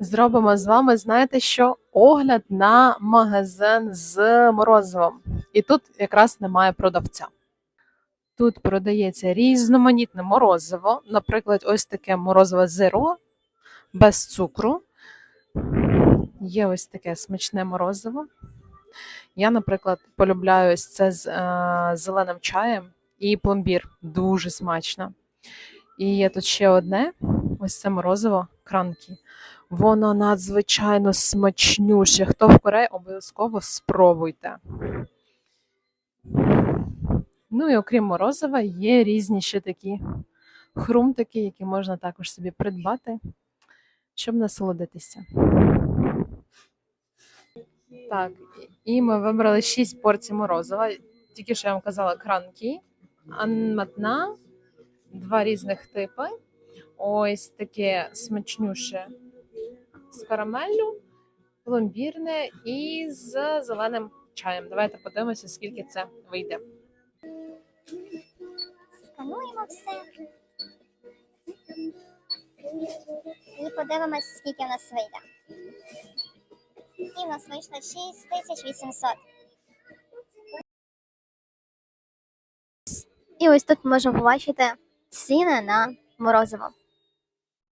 Зробимо з вами, знаєте що? Огляд на магазин з морозивом. І тут якраз немає продавця. Тут продається різноманітне морозиво, наприклад, ось таке морозиво зеро без цукру. Є ось таке смачне морозиво. Я, наприклад, полюбляю ось це з е, зеленим чаєм і пломбір. Дуже смачно. І є тут ще одне: ось це морозиво кранкі. Воно надзвичайно смачнюше. Хто в Кореї, обов'язково спробуйте. Ну і окрім морозива, є різні ще такі хрумтики, які можна також собі придбати, щоб насолодитися. Так, і ми вибрали 6 порцій морозива. Тільки що я вам казала кранкі, анматна, два різних типи. Ось таке смачнюше з карамеллю, пломбірне і з зеленим чаєм. Давайте подивимося, скільки це вийде. Скануємо все. І подивимось, скільки в нас вийде. І в нас вийшло 6800. І ось тут можемо побачити ціни на морозиво.